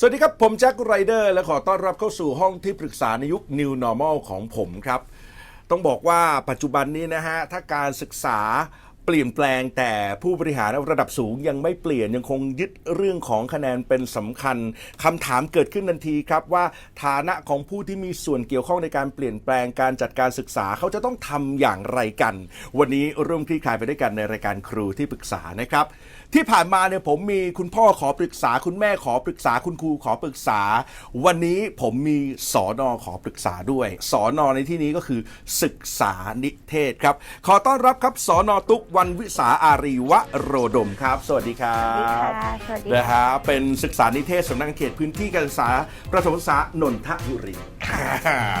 สวัสดีครับ ผมแจ็คไรเดอร์และขอต้อนรับเข้าสู่ห้องที่ปรึกษาในยุค New Normal ของผมครับ ต้องบอกว่าปัจจุบันนี้นะฮะ ถ้าการศึกษาเปลี่ยนแปลงแต่ผู้บริหารระดับสูงยังไม่เปลี่ยนยังคงยึดเรื่องของคะแนนเป็นสำคัญคำถามเกิดขึ้นทันทีครับว่าฐานะของผู้ที่มีส่วนเกี่ยวข้องในการเปลี่ยนแปลงการจัดการศึกษาเขาจะต้องทำอย่างไรกัน วันนี้ร่วมคลี่คลายไปด้วยกันในรายการครูที่ปรึกษานะครับที่ผ่านมาเนี่ยผมมีคุณพ่อขอปรึกษา คุณแม่ขอปรึกษาคุณครูขอปรึกษา วันนี้ผมมีสอนอขอปรึกษาด้วยสอนอในที่นี้ก็คือศึกษานิเทศครับ ขอต้อนรับครับสอนอตุกวันวิสาอารีวะโรดมครับ สวัสดีครับสวัสดีนะค่ะฮะเป็นศึกษานิเทศสำนักงานเขตพื้นที่การศึกษาประถมศึกษานนทบุรี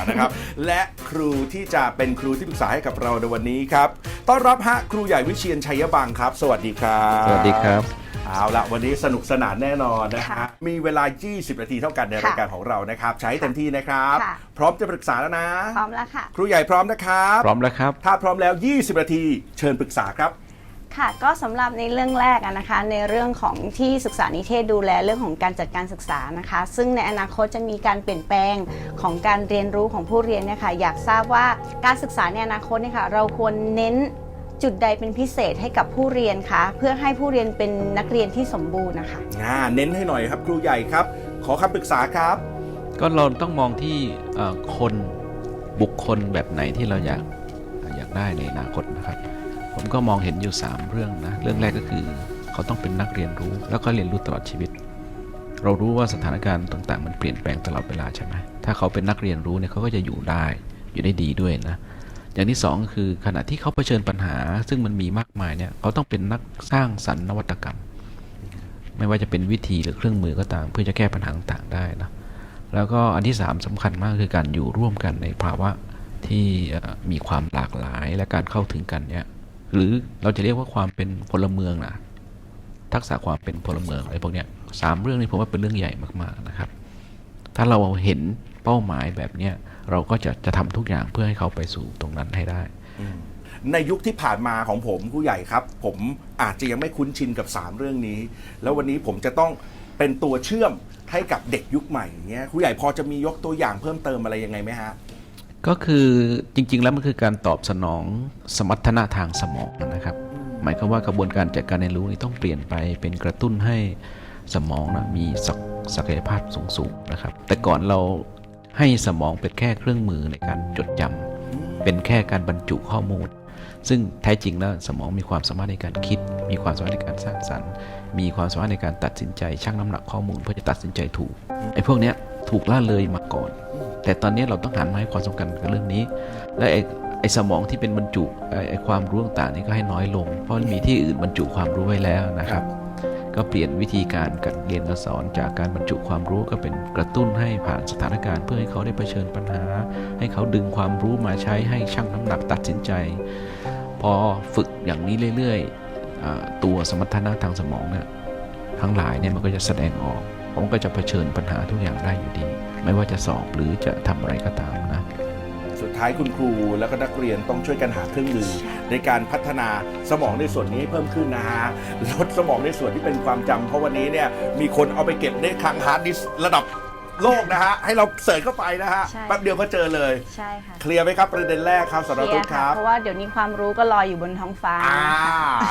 นะครับและครูที่จะเป็นครูที่ปรึกษาให้กับเราในวันนี้ครับ ต้อนรับฮะครูใหญ่วิเชียนชัยบังครับ สวัสดีครับสวัสดีครับ เอาละวันนี้สนุกสนานแน่นอนนะฮะค่ะมีเวลา 20 นาทีเท่ากันในค่ะรายการของเรานะครับ ใช้เต็มที่นะครับค่ะพร้อมจะปรึกษาแล้วนะ พร้อมแล้วค่ะ ครูใหญ่พร้อมนะครับ พร้อมแล้วครับ ถ้าพร้อมแล้ว 20 นาที เชิญปรึกษาครับ ค่ะก็สำหรับในเรื่องแรกอะนะคะในเรื่องของที่ศึกษานิเทศดูแลเรื่องของการจัดการศึกษานะคะ ซึ่งในอนาคตจะมีการเปลี่ยนแปลงของการเรียนรู้ของผู้เรียนเนี่ยค่ะอยากทราบว่าการศึกษาในอนาคตเนี่ยค่ะเราควรเน้นจุดใดเป็นพิเศษให้กับผู้เรียนคะเพื่อให้ผู้เรียนเป็นนักเรียนที่สมบูรณ์นะคะอ่าเน้นให้หน่อยครับครูใหญ่ครับ ขอคำปรึกษาครับ ก็เราต้องมองที่เอ่อคนบุคคลแบบไหนที่เราอยากอยากได้ในอนาคตนะครับ ผมก็มองเห็นอยู่ 3 เรื่องนะ เรื่องแรกก็คือ เขาต้องเป็นนักเรียนรู้ แล้วก็เรียนรู้ตลอดชีวิต เรารู้ว่าสถานการณ์ต่างๆ มันเปลี่ยนแปลงตลอดเวลาใช่ไหมถ้าเขาเป็นนักเรียนรู้เนี่ยเขาก็จะอยู่ได้อยู่ได้ดีด้วยนะ อย่างที่สองคือขณะที่เขาเผชิญปัญหา ซึ่งมันมีมากมายเนี่ยเขาต้องเป็นนักสร้างสรรค์นวัตกรรม ไม่ว่าจะเป็นวิธีหรือเครื่องมือก็ตาม เพื่อจะแก้ปัญหาต่างๆได้นะแล้วก็อันที่ 3สำคัญมากคือการอยู่ร่วมกันในภาวะที่มีความหลากหลายและการเข้าถึงกันเนี่ย หรือเราจะเรียกว่าความเป็นพลเมืองนะทักษะความเป็นพลเมืองอะไรพวกเนี้ยสามเรื่องนี้ผมว่าเป็นเรื่องใหญ่มากๆนะครับ ถ้าเราเห็นเป้าหมายแบบเนี้ยเราก็จะจะทำทุกอย่างเพื่อให้เขาไปสู่ตรงนั้นให้ได้ ในยุคที่ผ่านมาของผมผู้ใหญ่ครับ ผมอาจจะยังไม่คุ้นชินกับ 3 เรื่องนี้ แล้ววันนี้ผมจะต้องเป็นตัวเชื่อมให้กับเด็กยุคใหม่อย่างเงี้ยครูใหญ่พอจะมียกตัวอย่างเพิ่มเติมอะไรยังไงไหมฮะ ก็คือจริง ๆ แล้วมันคือการตอบสนองสมรรถนะทางสมองนะครับ หมายความว่ากระบวนการจัดการเรียนรู้นี่ต้องเปลี่ยนไปเป็นกระตุ้นให้สมองนะมีศักศักยภาพสูงๆนะครับ แต่ก่อนเราให้สมองเป็นแค่เครื่องมือในการจดจำเป็นแค่การบรรจุข้อมูล ซึ่งแท้จริงแล้วสมองมีความสามารถในการคิด มีความสามารถในการสร้างสรรค์ มีความสามารถในการตัดสินใจชั่งน้ำหนักข้อมูล เพื่อจะตัดสินใจถูกไอ้พวกเนี้ยถูกล่าเลยมาก่อน แต่ตอนนี้เราต้องหันมาให้ความสำคัญกับเรื่องนี้ และไอ้ไอสมองที่เป็นบรรจุไอ้ความรู้ต่างๆนี่ก็ให้น้อยลง เพราะมีที่อื่นบรรจุความรู้ไว้แล้วนะครับ ก็เปลี่ยนวิธีการการเรียนการสอนจากการบรรจุความรู้ก็เป็นกระตุ้นให้ผ่านสถานการณ์ เพื่อให้เขาได้เผชิญปัญหา ให้เขาดึงความรู้มาใช้ให้ชั่งน้ำหนักตัดสินใจ พอฝึกอย่างนี้เรื่อยๆตัวสมรรถนะทางสมองเนี่ยทั้งหลายเนี่ยมันก็จะแสดงออกผมก็จะเผชิญปัญหาทุกอย่างได้อยู่ดี ไม่ว่าจะสอบหรือจะทำอะไรก็ตามนะสุดท้ายคุณครูแล้วก็นักเรียนต้องช่วยกันหาเครื่องมือในการพัฒนาสมองในส่วนนี้ให้เพิ่มขึ้นนะฮะลดสมองในส่วนที่เป็นความจำเพราะวันนี้เนี่ยมีคนเอาไปเก็บในคลังฮาร์ดดิสก์ระดับโลกนะฮะ ให้เราเสิร์ชเข้าไปนะฮะใช่แป๊บเดียวก็เจอเลย ใช่ค่ะ เคลียร์ไหมครับประเด็นแรกครับสนเคลีตุ๊ยกร์คค่ะรับเพราะว่าเดี๋ยวนี้ความรู้ก็ลอยอยู่บนท้องฟ้าอ่า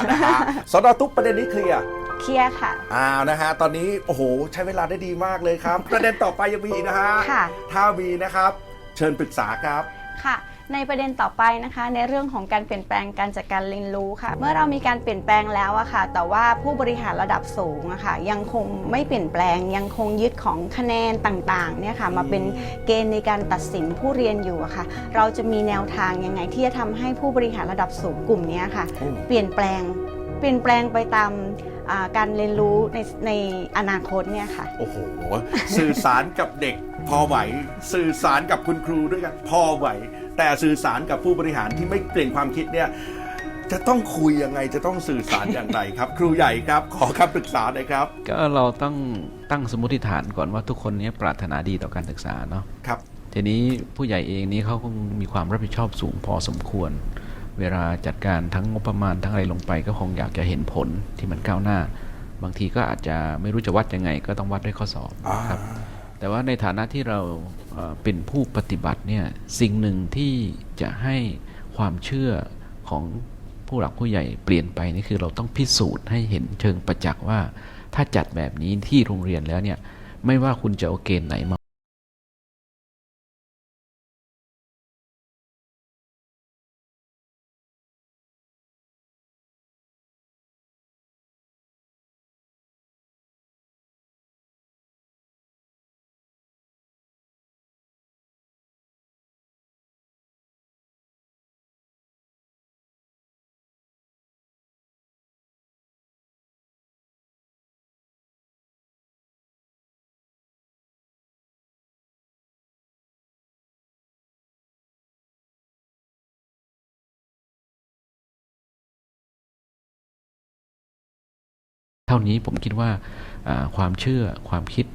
นะคะนะฮะสนตุ๊กประเด็นนี้เคลียร์ เคลียร์ค่ะ อ้าวนะฮะ ตอนนี้โอ้โห ใช้เวลาได้ดีมากเลยครับ ประเด็นต่อไปยังมีอีกนะฮะค่ะ ถ้ามีนะครับ เชิญปรึกษาครับ ค่ะ ในประเด็นต่อไปนะคะ ในเรื่องของการเปลี่ยนแปลงการจัดการเรียนรู้ค่ะ เมื่อเรามีการเปลี่ยนแปลงแล้วอะค่ะ แต่ว่าผู้บริหารระดับสูงอะค่ะ ยังคงไม่เปลี่ยนแปลง ยังคงยึดของคะแนนต่างๆเนี่ยค่ะมาเป็นเกณฑ์ในการตัดสินผู้เรียนอยู่อะค่ะ เราจะมีแนวทางยังไงที่จะทำให้ผู้บริหารระดับสูงกลุ่มเนี้ยค่ะอืมเปลี่ยนแปลง เปลี่ยนแปลงไปตามอ่าการเรียนรู้ในในอนาคตเนี่ยค่ะ โอ้โห สื่อสารกับเด็กพอไหว สื่อสารกับคุณครูด้วยกันพอไหว แต่สื่อสารกับผู้บริหารที่ไม่เปลี่ยนความคิดเนี่ยจะต้องคุยยังไงจะต้องสื่อสารอย่างไรครับ ครูใหญ่ครับ ขอคำปรึกษาหน่อยครับ ก็เราต้องตั้งสมมติฐานก่อนว่าทุกคนเนี้ปรารถนาดีต่อการศึกษาเนาะครับ ทีนี้ผู้ใหญ่เองนี้เขาคงมีความรับผิดชอบสูงพอสมควร เวลาจัดการทั้งงบประมาณทั้งอะไรลงไป ก็คงอยากจะเห็นผลที่มันก้าวหน้า บางทีก็อาจจะไม่รู้จะวัดยังไง ก็ต้องวัดด้วยข้อสอบนะครับแต่ว่าในฐานะที่เราเอ่อเป็นผู้ปฏิบัติเนี่ยสิ่งหนึ่งที่จะให้ความเชื่อของผู้หลักผู้ใหญ่เปลี่ยนไปนี่คือเราต้องพิสูจน์ให้เห็นเชิงประจักษ์ว่า ถ้าจัดแบบนี้ที่โรงเรียนแล้วเนี่ยไม่ว่าคุณจะเอาเกณฑ์ไหนมา เท่านี้ผมคิดว่าอ่าความเชื่อความคิด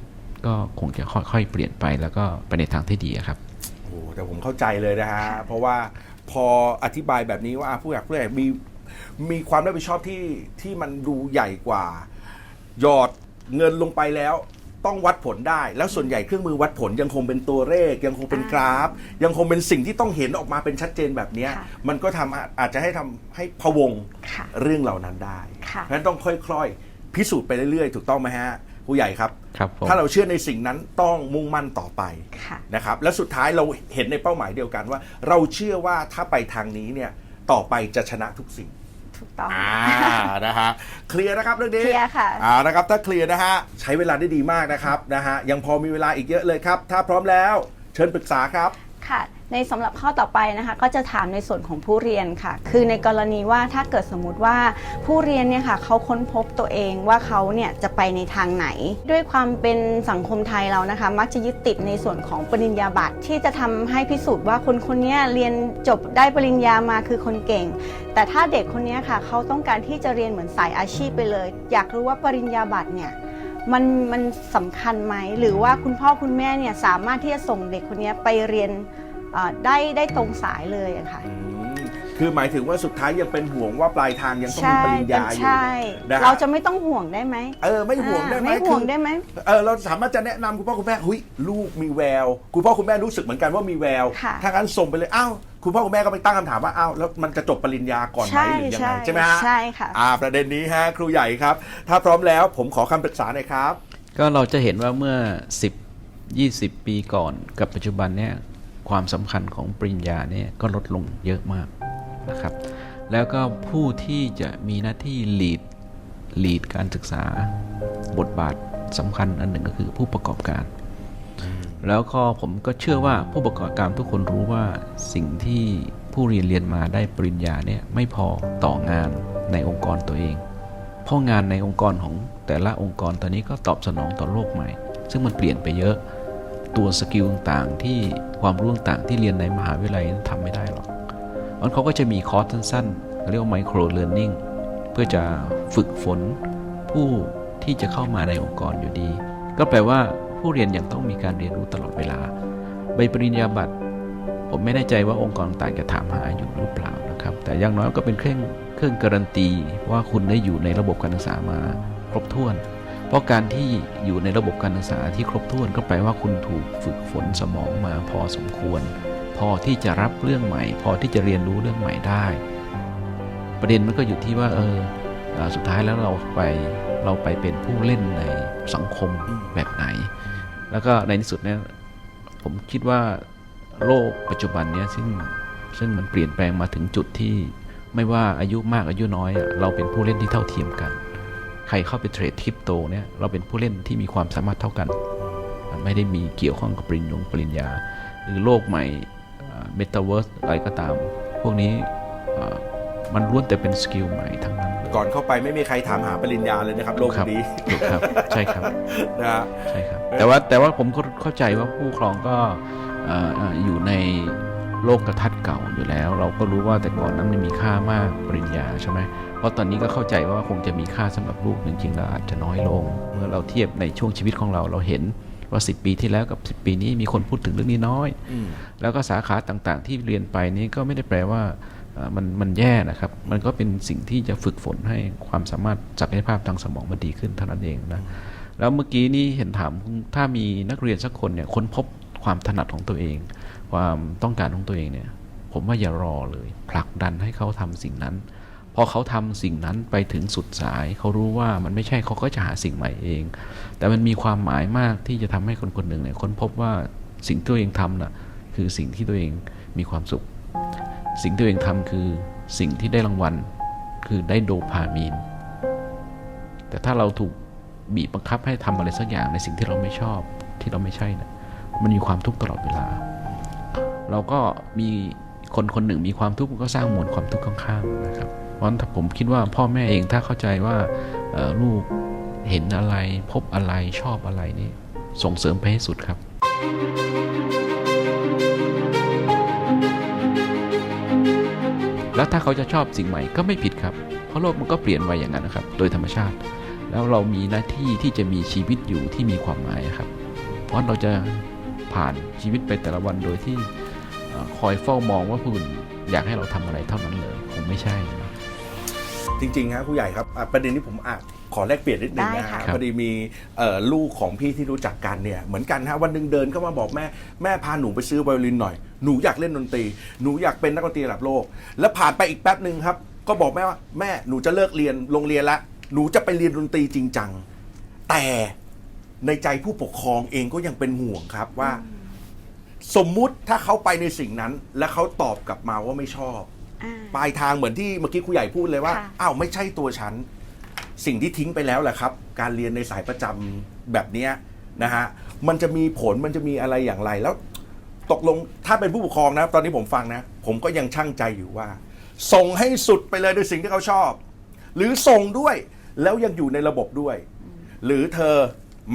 ก็คงจะค่อยๆ เปลี่ยนไปแล้วก็ไปในทางที่ดีอะครับโอ้แต่ผมเข้าใจเลยนะฮะเพราะว่าพออธิบายแบบนี้ว่าผู้อยากผู้ใหญ่มีมีความรับผิดชอบที่ที่มันดูใหญ่กว่า หยอดเงินลงไปแล้วต้องวัดผลได้ แล้วส่วนใหญ่เครื่องมือวัดผลยังคงเป็นตัวเลข ยังคงเป็นกราฟ ยังคงเป็นสิ่งที่ต้องเห็นออกมาเป็นชัดเจนแบบเนี้ยค่ะมันก็ทำอาอาจจะให้ทำให้พะวงค่ะเรื่องเหล่านั้นได้ค่ะเพราะฉะนั้นต้องค่อยๆ พิสูจน์ไปเรื่อยๆ ถูกต้องไหมฮะผู้ใหญ่ครับ ครับผม ถ้าเราเชื่อในสิ่งนั้นต้องมุ่งมั่นต่อไปค่ะ นะครับ และสุดท้ายเราเห็นในเป้าหมายเดียวกันว่า เราเชื่อว่าถ้าไปทางนี้เนี่ยต่อไปจะชนะทุกสิ่ง ถูกต้อง อ่า นะฮะ เคลียร์นะครับเรื่องนี้เคลียร์ค่ะ อ่า นะครับ ถ้าเคลียร์นะฮะ ใช้เวลาได้ดีมากนะครับ นะฮะ ยังพอมีเวลาอีกเยอะเลยครับ ถ้าพร้อมแล้ว เชิญปรึกษาครับ ค่ะ ในสำหรับข้อต่อไปนะคะก็จะถามในส่วนของผู้เรียนค่ะ คือในกรณีว่าถ้าเกิดสมมุติว่าผู้เรียนเนี่ยค่ะเขาค้นพบตัวเองว่าเขาเนี่ยจะไปในทางไหน ด้วยความเป็นสังคมไทยเรานะคะ มักจะยึดติดในส่วนของปริญญาบัตรที่จะทำให้พิสูจน์ว่าคนคนนี้เรียนจบได้ปริญญามาคือคนเก่ง แต่ถ้าเด็กคนนี้ค่ะเขาต้องการที่จะเรียนเหมือนสายอาชีพไปเลย อยากรู้ว่าปริญญาบัตรเนี่ยมันมันสำคัญไหม หรือว่าคุณพ่อคุณแม่เนี่ยสามารถที่จะส่งเด็กคนนี้ไปเรียน เอ่อได้ได้ตรงสายเลยอะค่ะ อืมคือหมายถึงว่าสุดท้ายยังเป็นห่วงว่าปลายทางยังต้องมีปริญญาอยู่ ใช่ นะฮะ เราจะไม่ต้องห่วงได้ไหมเออไม่ห่วงได้ไหมอ่าไม่ห่วงคือได้ไหมเออเราสามารถจะแนะนำคุณพ่อคุณแม่เฮ้ยลูกมีแวว คุณพ่อคุณแม่รู้สึกเหมือนกันว่ามีแววค่ะถ้างั้นส่งไปเลยอ้าวคุณพ่อคุณแม่ก็ไปตั้งคำถามว่าอ้าวแล้วมันจะจบปริญญาก่อนไหมใช่หรือยังใช่ไงใช่ไหมฮะใช่ค่ะ อ่า ประเด็นนี้ฮะครูใหญ่ครับ ถ้าพร้อมแล้วผมขอคำปรึกษาหน่อยครับ ก็เราจะเห็นว่าเมื่อ 10 20 ปีก่อนกับปัจจุบันเนี่ย ความสำคัญของปริญญาเนี่ยก็ลดลงเยอะมากนะครับ แล้วก็ผู้ที่จะมีหน้าที่ lead lead การศึกษาบทบาทสำคัญอันหนึ่งก็คือผู้ประกอบการ แล้วก็ผมก็เชื่อว่าผู้ประกอบการทุกคนรู้ว่าสิ่งที่ผู้เรียนเรียนมาได้ปริญญาเนี่ยไม่พอต่องานในองค์กรตัวเอง เพราะงานในองค์กรของแต่ละองค์กรตอนนี้ก็ตอบสนองต่อโลกใหม่ ซึ่งมันเปลี่ยนไปเยอะ ตัวสกิลต่างๆที่ความรู้ต่างๆที่เรียนในมหาวิทยาลัยนั้นทำไม่ได้หรอกมันเขาก็จะมีคอร์สสั้นๆเรียกว่าไมโครเ e ียน i n g เพื่อจะฝึกฝนผู้ที่จะเข้ามาในองค์กรอยู่ดี ก็แปลว่าผู้เรียนยังต้องมีการเรียนรู้ตลอดเวลา ใบปริญญาบัตรผมไม่แน่ใจว่าองค์กรต่างๆจะถามหาอยู่หรือเปล่านะครับ แต่อย่างน้อยก็เป็นเครื่องเครื่องการันตีว่าคุณได้อยู่ในระบบการศึกษามาครบถ้วน เพราะการที่อยู่ในระบบการศึกษาที่ครบถ้วนก็แปลว่าคุณถูกฝึกฝนสมองมาพอสมควร พอที่จะรับเรื่องใหม่ พอที่จะเรียนรู้เรื่องใหม่ได้ ประเด็นมันก็อยู่ที่ว่าเออสุดท้ายแล้วเราไปเราไปเป็นผู้เล่นในสังคมแบบไหน แล้วก็ในที่สุดเนี่ยผมคิดว่าโลกปัจจุบันเนี้ยซึ่งซึ่งมันเปลี่ยนแปลงมาถึงจุดที่ไม่ว่าอายุมากอายุน้อย เราเป็นผู้เล่นที่เท่าเทียมกัน รเข้าไปเทรดคริปโตเนี่ยเราเป็นผู้เล่นที่มีความสามารถเท่ากัน ไม่ได้มีเกี่ยวข้องกับปริญญงปริญญา หรือโลกใหม่เมตาเวิร์สอะไรก็ตาม พวกนี้เอ่อมันล้วนแต่เป็นสกิลใหม่ทั้งนั้นเลยก่อนเข้าไปไม่มีใครถามหาปริญญาเลยนะครับ โลกครับนี้ถูกครับ ใช่ครับนะฮะใช่ครับ แต่ว่าแต่ว่าผมก็เข้าใจว่าผู้ครองก็เอ่อเอ่ออยู่ในโลกกระทัดเก่าอยู่แล้ว เราก็รู้ว่าแต่ก่อนนั้นมันมีค่ามากปริญญาใช่ไหมเพ ราะตอนนี้ก็เข้าใจว่าคงจะมีค่าสำหรับลูกจริงๆแล้วอาจจะน้อยลง เมื่อเราเทียบในช่วงชีวิตของเราเราเห็นว่า 10 ปีที่แล้วกับ 10 ปีนี้มีคนพูดถึงเรื่องนี้น้อยอืมแล้วก็สาขาต่างๆ ที่เรียนไปนี้ก็ไม่ได้แปลว่าเอ่อมันมันแย่นะครับ มันก็เป็นสิ่งที่จะฝึกฝนให้ความสามารถศักยภาพทางสมองมันดีขึ้นเท่านั้นเองนะ แล้วเมื่อกี้นี้เห็นถามถ้ามีนักเรียนสักคนเนี่ยค้นพบความถนัดของตัวเอง ความต้องการของตัวเองเนี่ย ผมว่าอย่ารอเลยผลักดันให้เขาทำสิ่งนั้น พอเขาทำสิ่งนั้นไปถึงสุดสาย เขารู้ว่ามันไม่ใช่เขาก็จะหาสิ่งใหม่เอง แต่มันมีความหมายมากที่จะทำให้คนคนหนึ่งเนี่ยค้นพบว่าสิ่งที่ตัวเองทำน่ะคือสิ่งที่ตัวเองมีความสุข สิ่งที่ตัวเองทำคือสิ่งที่ได้รางวัล คือได้โดพามีน แต่ถ้าเราถูกบีบบังคับให้ทำอะไรสักอย่างในสิ่งที่เราไม่ชอบที่เราไม่ใช่เนี่ยมันมีความทุกข์ตลอดเวลา เราก็มีคนคนหนึ่งมีความทุกข์มันก็สร้างมวลความทุกข์ข้างๆนะครับ เพราะฉะนั้นถ้าผมคิดว่าพ่อแม่เองถ้าเข้าใจว่าลูกเห็นอะไรพบอะไรชอบอะไรนี่ส่งเสริมไปให้สุดครับ แล้วถ้าเขาจะชอบสิ่งใหม่ก็ไม่ผิดครับ เพราะโลกมันก็เปลี่ยนไปอย่างนั้นนะครับ โดยธรรมชาติ แล้วเรามีหน้าที่ที่จะมีชีวิตอยู่ที่มีความหมายครับ เพราะเราจะผ่านชีวิตไปแต่ละวันโดยที่คอยเฝ้ามองว่าผู้อื่นอยากให้เราทำอะไรเท่านั้นเลยคงไม่ใช่นะ จริงๆครับผู้ใหญ่ครับอะประเด็นนี้ผมอาจขอแลกเปลี่ยนนิดนึงได้นะค่ะ ฮะพอดีมีเอ่อลูกของพี่ที่รู้จักกันเนี่ยเหมือนกันฮะวันหนึ่งเดินเข้ามาบอกแม่แม่พาหนูไปซื้อไวโอลินหน่อยหนูอยากเล่นดนตรีหนูอยากเป็นนักดนตรีระดับโลก แล้วผ่านไปอีกแป๊บหนึ่งครับ ก็บอกแม่ว่าแม่หนูจะเลิกเรียนโรงเรียนละหนูจะไปเรียนดนตรีจริงจังแต่ในใจผู้ปกครองเองก็ยังเป็นห่วงครับว่า สมมุติถ้าเขาไปในสิ่งนั้น แล้วเขาตอบกลับมาว่าไม่ชอบอ่า ปลายทางเหมือนที่เมื่อกี้ครูใหญ่พูดเลยว่า ค่ะอ้าวไม่ใช่ตัวฉัน สิ่งที่ทิ้งไปแล้วแหละครับ การเรียนในสายประจำแบบเนี้ยนะฮะมันจะมีผลมันจะมีอะไรอย่างไรแล้ว ตกลงถ้าเป็นผู้ปกครองนะ ตอนนี้ผมฟังนะ ผมก็ยังช่างใจอยู่ว่า ส่งให้สุดไปเลยในสิ่งที่เขาชอบ หรือส่งด้วยแล้วยังอยู่ในระบบด้วย หรือเธอ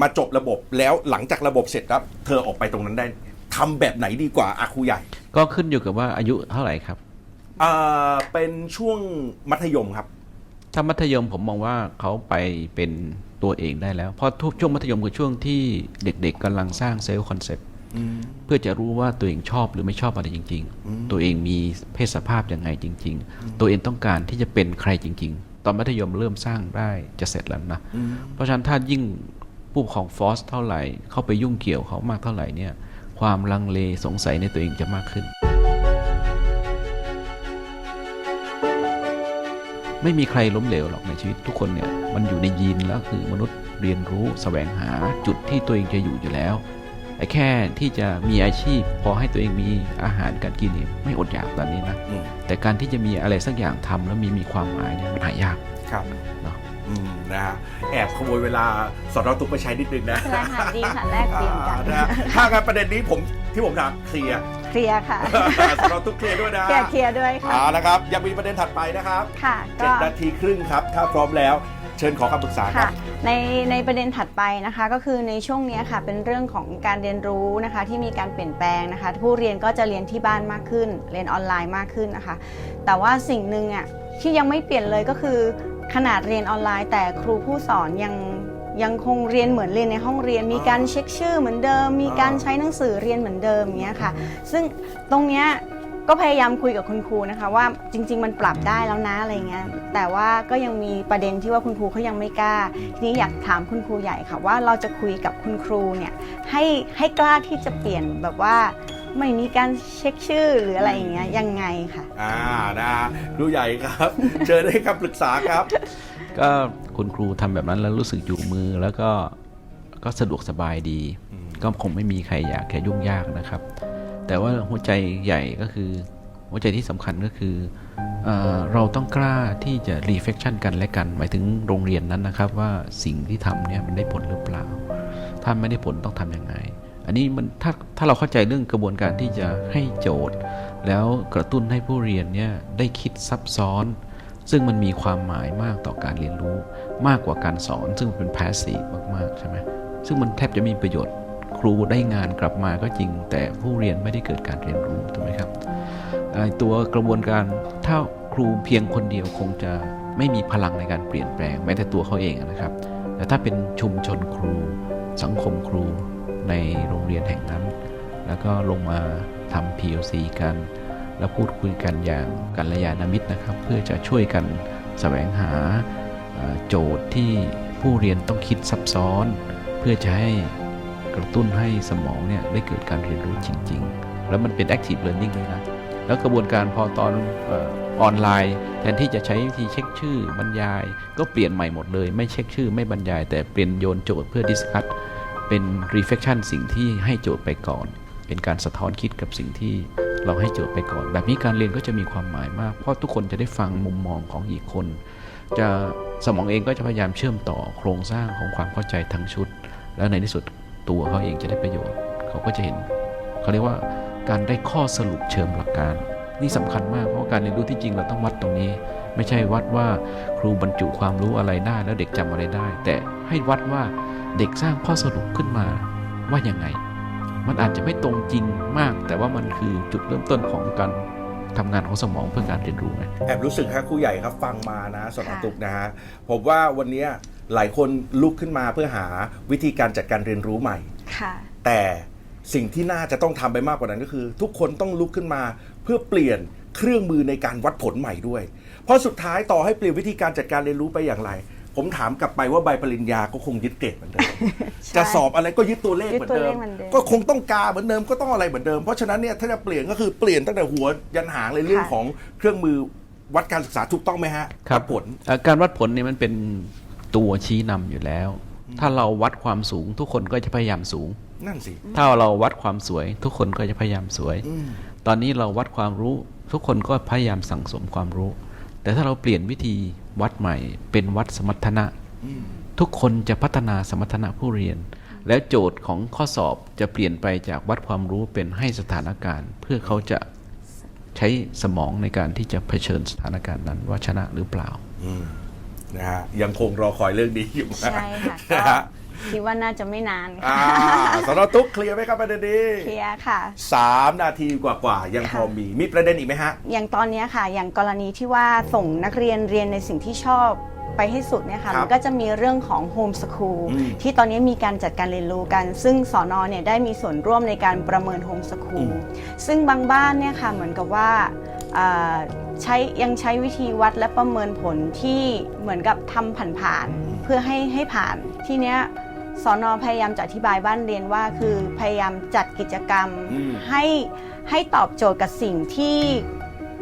มาจบระบบแล้วหลังจากระบบเสร็จครับ เธอออกไปตรงนั้นได้ทำแบบไหนดีกว่าอาครูใหญ่ ก็ขึ้นอยู่กับว่าอายุเท่าไหร่ครับ อ่าเป็นช่วงมัธยมครับ ถ้ามัธยมผมมองว่าเขาไปเป็นตัวเองได้แล้ว เพราะทุกช่วงมัธยมคือช่วงที่เด็กๆกำลังสร้างเซลล์คอนเซปต์เพื่อจะรู้ว่าตัวเองชอบหรือไม่ชอบอะไรจริง ๆ ตัวเองมีเพศสภาพยังไงจริง ๆ ตัวเองต้องการที่จะเป็นใครจริง ๆ ตอนมัธยมเริ่มสร้างได้จะเสร็จแล้วนะ เพราะฉะนั้นถ้ายิ่งผู้ปกครองฟอสเท่าไหร่ เข้าไปยุ่งเกี่ยวเขามากเท่าไหร่เนี่ย ความลังเลสงสัยในตัวเองจะมากขึ้น ไม่มีใครล้มเหลวหรอกในชีวิตทุกคนเนี่ยมันอยู่ในยีนแล้วคือมนุษย์เรียนรู้แสวงหาจุดที่ตัวเองจะอยู่อยู่แล้วไอ้แค่ที่จะมีอาชีพ พอให้ตัวเองมีอาหารการกินเนี่ยไม่อดอยากตอนนี้นะอืมแต่การที่จะมีอะไรสักอย่างทำแล้วมีมีความหมายเนี่ยมันหายากครับเนาะ อืมนะฮะแอบขโมยเวลาสอนเราตุกไปใช้นิดนึงนะใช่ค่ะดีค่ะแลกเปลี่ยนกัน อ่าะฮะถ้าการประเด็นนี้ผมที่ผมถามเคลียร์ เคลียร์ค่ะสอนเราตุกเคลียร์ด้วยนะเคลียร์เคลียร์ด้วยค่ะ เอาละครับ ยังมีประเด็นถัดไปนะครับค่ะเจ็ก็ดนาทีครึ่งครับ ถ้าพร้อมแล้ว เชิญขอคำปรึกษาครัค่ะบในในประเด็นถัดไปนะคะก็คือในช่วงเนี้ยค่ะเป็นเรื่องของการเรียนรู้นะคะที่มีการเปลี่ยนแปลงนะคะ ผู้เรียนก็จะเรียนที่บ้านมากขึ้น เรียนออนไลน์มากขึ้นนะคะ แต่ว่าสิ่งหนึ่งอะที่ยังไม่เปลี่ยนเลยก็คือ ขนาดเรียนออนไลน์ แต่ครูผู้สอนยังยังคงเรียนเหมือนเรียนในห้องเรียน มีการเช็คชื่อเหมือนเดิม มีการใช้หนังสือเรียนเหมือนเดิมอย่างเงี้ยค่ะ ซึ่งตรงเนี้ยก็พยายามคุยกับคุณครูนะคะว่าจริง ๆ มันปรับได้แล้วนะอะไรเงี้ยแต่ว่าก็ยังมีประเด็นที่ว่าคุณครูเขายังไม่กล้า ทีนี้อยากถามคุณครูใหญ่ค่ะว่าเราจะคุยกับคุณครูเนี่ยให้ให้กล้าที่จะเปลี่ยนแบบว่า ไม่มีการเช็คชื่อหรืออะไรอย่างเงี้ยยังไงค่ะ อ่านะฮะดูใหญ่ครับ เชิญให้คำปรึกษาครับ ก็คุณครูทำแบบนั้นแล้วรู้สึกอยู่มือแล้วก็ก็สะดวกสบายดีก็คงไม่มีใครอยากแค่ยุ่งยากนะครับ แต่ว่าหัวใจใหญ่ก็คือ หัวใจที่สำคัญก็คือเออเราต้องกล้าที่จะ reflection กันและกัน หมายถึงโรงเรียนนั้นนะครับว่าสิ่งที่ทำเนี่ยมันได้ผลหรือเปล่า ถ้าไม่ได้ผลต้องทำยังไง อันนี้มันถ้าถ้าเราเข้าใจเรื่องกระบวนการที่จะให้โจทย์ แล้วกระตุ้นให้ผู้เรียนเนี่ยได้คิดซับซ้อน ซึ่งมันมีความหมายมากต่อการเรียนรู้มากกว่าการสอน ซึ่งเป็น passive มากๆใช่ไหมซึ่งมันแทบจะมีประโยชน์ครูได้งานกลับมาก็จริง แต่ผู้เรียนไม่ได้เกิดการเรียนรู้ถูกไหมครับตัวกระบวนการถ้าครูเพียงคนเดียวคงจะไม่มีพลังในการเปลี่ยนแปลงแม้แต่ตัวเขาเองนะครับ แต่ถ้าเป็นชุมชนครู สังคมครู ในโรงเรียนแห่งนั้น แล้วก็ลงมาทำ POC กัน และพูดคุยกันอย่างกัลยาณมิตรนะครับ เพื่อจะช่วยกันแสวงหาโจทย์ที่ผู้เรียนต้องคิดซับซ้อน เพื่อจะให้กระตุ้นให้สมองเนี่ยได้เกิดการเรียนรู้จริง ๆ แล้วมันเป็น active learning ด้วยนะ แล้วกระบวนการพอตอนออออนไลน์ แทนที่จะใช้วิธีเช็คชื่อบรรยาย ก็เปลี่ยนใหม่หมดเลย ไม่เช็คชื่อไม่บรรยาย แต่เปลี่ยนโยนโจทย์เพื่อดิสคัต เป็น reflection สิ่งที่ให้โจทย์ไปก่อน เป็นการสะท้อนคิดกับสิ่งที่เราให้โจทย์ไปก่อน แบบนี้การเรียนก็จะมีความหมายมาก เพราะทุกคนจะได้ฟังมุมมองของอีกคน จะสมองเองก็จะพยายามเชื่อมต่อโครงสร้างของความเข้าใจทั้งชุด แล้วในที่สุดตัวเขาเองจะได้ประโยชน์ เขาก็จะเห็นเขาเรียกว่าการได้ข้อสรุปเชิงหลักการ นี่สำคัญมากเพราะการเรียนรู้ที่จริงเราต้องวัดตรงนี้ ไม่ใช่วัดว่าครูบรรจุความรู้อะไรได้ แล้วเด็กจำอะไรได้ แต่ให้วัดว่า เด็กสร้างข้อสรุปขึ้นมาว่ายังไง มันอาจจะไม่ตรงจริงมาก แต่ว่ามันคือจุดเริ่มต้นของการทำงานของสมองเพื่อการเรียนรู้ไงแอบรู้สึกครับครูใหญ่ครับฟังมานะสนค่ะตุกนะฮะผมว่าวันเนี้ยหลายคนลุกขึ้นมาเพื่อหาวิธีการจัดการเรียนรู้ใหม่ค่ะแต่สิ่งที่น่าจะต้องทำไปมากกว่านั้นก็คือ ทุกคนต้องลุกขึ้นมาเพื่อเปลี่ยนเครื่องมือในการวัดผลใหม่ด้วย เพราะสุดท้ายต่อให้เปลี่ยนวิธีการจัดการเรียนรู้ไปอย่างไร ผมถามกลับไปว่าใบปริญญาก็คงยึดเกรดเหมือนเดิม ใช่ จะสอบอะไรก็ยึดตัวเลขยึดเหมือนตัวเดิเลม ขเหมือนเดิม ก็คงต้องกาเหมือนเดิมก็ต้องอะไรเหมือนเดิม เพราะฉะนั้นเนี่ยถ้าจะเปลี่ยนก็คือเปลี่ยนตั้งแต่หัวยันหางเลยเรื่องค่ะของเครื่องมือวัดการศึกษาถูกต้องไหมฮะวัดผล เอ่อการวัดผลเนี่ยมันเป็นตัวชี้นำอยู่แล้ว ถ้าเราวัดความสูงทุกคนก็จะพยายามสูง นั่นสิ ถ้าเราวัดความสวย ทุกคนก็จะพยายามสวย อืม ตอนนี้เราวัดความรู้ ทุกคนก็พยายามสั่งสมความรู้ แต่ถ้าเราเปลี่ยนวิธี วัดใหม่ เป็นวัดสมรรถนะอืมทุกคนจะพัฒนาสมรรถนะผู้เรียน แล้วโจทย์ของข้อสอบจะเปลี่ยนไปจากวัดความรู้เป็นให้สถานการณ์ เพื่อเขาจะใช้สมองในการที่จะเผชิญสถานการณ์นั้นว่าชนะหรือเปล่าอืมนะฮะยังคงรอคอยเรื่องนี้อยู่นะใช่ค่ะนะก็ฮะ คิดว่าน่าจะไม่นานอ่าค่ะสำหรับตุ๊กเคลียร์ไหมครับประเด็นนี้เคลียร์ค่ะ สามนาทีกว่าๆยังพอมี มีประเด็นอีกไหมฮะ อย่างตอนเนี้ยค่ะ อย่างกรณีที่ว่าส่งนักเรียนเรียนในสิ่งที่ชอบไปให้สุดเนี่ยค่ะ ครับมันก็จะมีเรื่องของโฮมส o ูลอืมที่ตอนนี้มีการจัดการเรียนรู้กัน ซึ่งสอนอเนี่ยได้มีส่วนร่วมในการประเมินโฮมส o ูอืลม ซึ่งบางบ้านเนี่ยค่ะ เหมือนกับว่าอ่าใช้ยังใช้วิธีวัดและประเมินผลที่เหมือนกับทำผ่านๆเพื่อให้ให้ผ่าน ที่เนี้ย สอนอพยายามจะอธิบายบ้านเรียนว่า คือพยายามจัดกิจกรรมอืม ให้ให้ตอบโจทย์กับสิ่งที่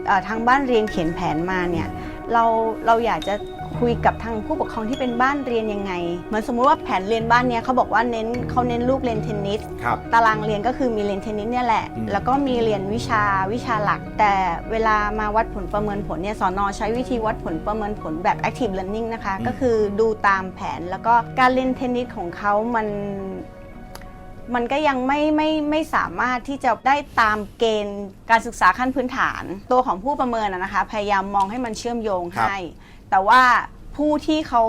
เอ่อทางบ้านเรียนเขียนแผนมาเนี่ยเราเราอยากจะ คุยกับทางผู้ปกครองที่เป็นบ้านเรียนยังไง เหมือนสมมุติว่าแผนเรียนบ้านเนี้ยเขาบอกว่าเน้นเขาเน้นลูกเรียนเทนนิส ครับ ตารางเรียนก็คือมีเรียนเทนนิสเนี่ยแหละ อืม แล้วก็มีเรียนวิชาวิชาหลัก แต่เวลามาวัดผลประเมินผลเนี่ยสอนอใช้วิธีวัดผลประเมินผลแบบ active learning นะคะก็คือดูตามแผนแล้วก็การเรียนเทนนิสของเขามัน มันก็ยังไม่ไม่ไม่สามารถที่จะได้ตามเกณฑ์การศึกษาขั้นพื้นฐาน ตัวของผู้ประเมินอะนะคะ พยายามมองให้มันเชื่อมโยงครับ ให้ แต่ว่าผู้ที่เขา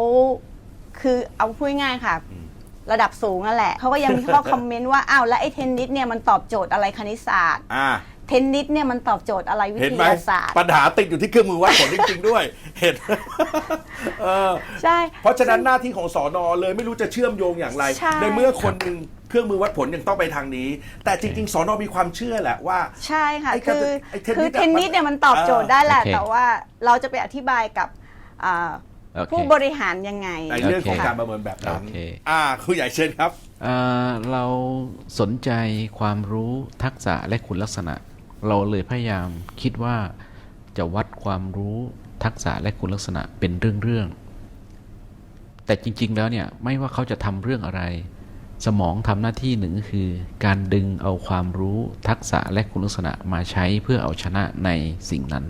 คือเอาพูดง่ายๆค่ะอืมระดับสูงนั่นแหละเขาก็ยังมีข้อคอมเมนต์ว่าอ้าวแล้วไอ้เทนนิสเนี่ยมันตอบโจทย์อะไรคณิตศาสตร์ อ่า เทนนิสเนี่ยมันตอบโจทย์อะไรวิเห็นทไหมยาศาสตร์ ปัญหาติดอยู่ที่เครื่องมือวัดผลจริงๆด้วย เห็นเออ ใช่ เพราะฉะนั้นหน้าที่ของสอนอเลยไม่รู้จะเชื่อมโยงอย่างไรใช่ในเมื่อคนหนึ่งเครื่องมือวัดผลยังต้องไปทางนี้ แต่จริง ๆสอนอมีความเชื่อแหละว่า ใช่ค่ะ ไอ้กระคือไอ้เทนนิสคืออะเทนนิสเนี่ยมันตอบโจทย์ได้แหละ โอเค แต่ว่าเราจะไปอธิบายกับอ่า โอเค ผู้บริหารยังไง ในเรื่องของโอเคการประเมินแบบนั้น โอเค อ่าคุณใหญ่เชิญครับอ่าเราสนใจความรู้ทักษะและคุณลักษณะ เราเลยพยายามคิดว่าจะวัดความรู้ทักษะและคุณลักษณะเป็นเรื่องๆแต่จริง ๆ แล้วเนี่ยไม่ว่าเขาจะทำเรื่องอะไร สมองทำหน้าที่หนึ่งก็คือ การดึงเอาความรู้ทักษะและคุณลักษณะมาใช้เพื่อเอาชนะในสิ่งนั้น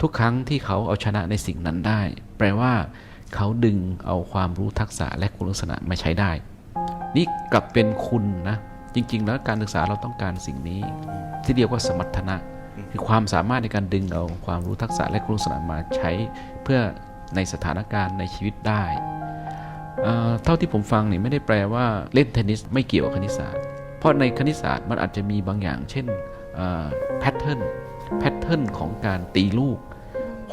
ทุกครั้งที่เขาเอาชนะในสิ่งนั้นได้ แปลว่า เขาดึงเอาความรู้ทักษะและคุณลักษณะมาใช้ได้ นี่กลับเป็นคุณนะ จริง ๆ แล้วการศึกษาเราต้องการสิ่งนี้ ที่เรียกว่าสมรรถนะคือความสามารถในการดึงเอาความรู้ทักษะและคุณลักษณะมาใช้เพื่อในสถานการณ์ในชีวิตได้เท่าที่ผมฟังนี่ไม่ได้แปลว่าเล่นเทนนิสไม่เกี่ยวกับคณิตศาสตร์ เพราะในคณิตศาสตร์มันอาจจะมีบางอย่าง เช่นแพทเทิร์น แพทเทิร์นของการตีลูก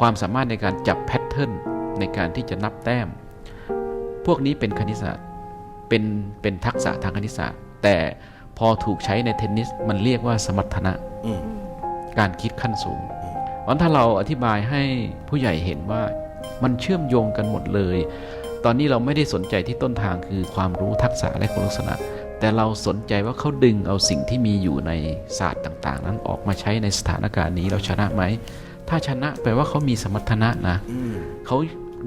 ความสามารถในการจับแพทเทิร์นในการที่จะนับแต้ม พวกนี้เป็นคณิตศาสตร์เป็นเป็นทักษะทางคณิตศาสตร์ แต่พอถูกใช้ในเทนนิสมันเรียกว่าสมรรถนะการคิดขั้นสูงวันถ้าเราอธิบายให้ผู้ใหญ่เห็นว่ามันเชื่อมโยงกันหมดเลย ตอนนี้เราไม่ได้สนใจที่ต้นทางคือความรู้ทักษะและคุณลักษณะ แต่เราสนใจว่าเขาดึงเอาสิ่งที่มีอยู่ในศาสตร์ต่าง ๆ นั้นออกมาใช้ในสถานการณ์นี้เราชนะไหม ถ้าชนะแปลว่าเขามีสมรรถนะนะอืมเขา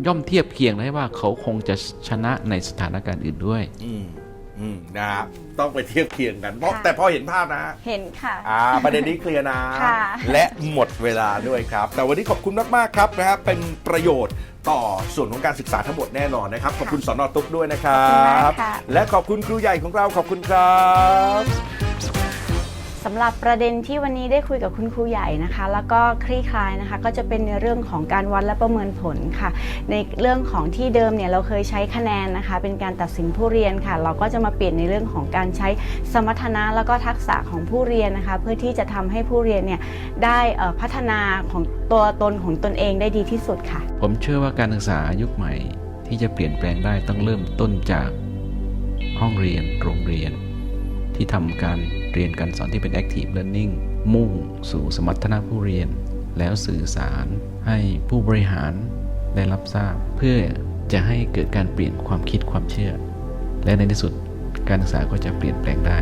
ย่อมเทียบเคียงได้ว่าเขาคงจะชนะในสถานการณ์อื่นด้วย อืมอืมนะฮะต้องไปเทียบเคียงกันเพราะค่ะ แต่พอเห็นภาพนะฮะเห็นค่ะ อ่า ประเด็นนี้เคลียร์นะ ค่ะ และหมดเวลาด้วยครับ แต่วันนี้ขอบคุณมากๆครับนะฮะเป็นประโยชน์ต่อส่วนของการศึกษาทั้งหมดแน่นอนนะครับ ขอบคุณสอนอตุ๊กด้วยนะครัขอบคุณมาบกค่ะ และขอบคุณครูใหญ่ของเราขอบคุณครับ สำหรับประเด็นที่วันนี้ได้คุยกับคุณครูใหญ่นะคะ แล้วก็คลี่คลายนะคะ ก็จะเป็นในเรื่องของการวัดและประเมินผลค่ะ ในเรื่องของที่เดิมเนี่ยเราเคยใช้คะแนนนะคะ เป็นการตัดสินผู้เรียนค่ะ เราก็จะมาเปลี่ยนในเรื่องของการใช้สมรรถนะแล้วก็ทักษะของผู้เรียนนะคะ เพื่อที่จะทำให้ผู้เรียนเนี่ยได้พัฒนาของตัวตนของตนเองได้ดีที่สุดค่ะ ผมเชื่อว่าการศึกษายุคใหม่ ที่จะเปลี่ยนแปลงได้ต้องเริ่มต้นจากห้องเรียนโรงเรียน ที่ทำการ เรียนการสอนที่เป็น active learning มุ่งสู่สมรรถนะผู้เรียน แล้วสื่อสารให้ผู้บริหารได้รับทราบ เพื่อจะให้เกิดการเปลี่ยนความคิดความเชื่อ และในที่สุดการศึกษาก็จะเปลี่ยนแปลงได้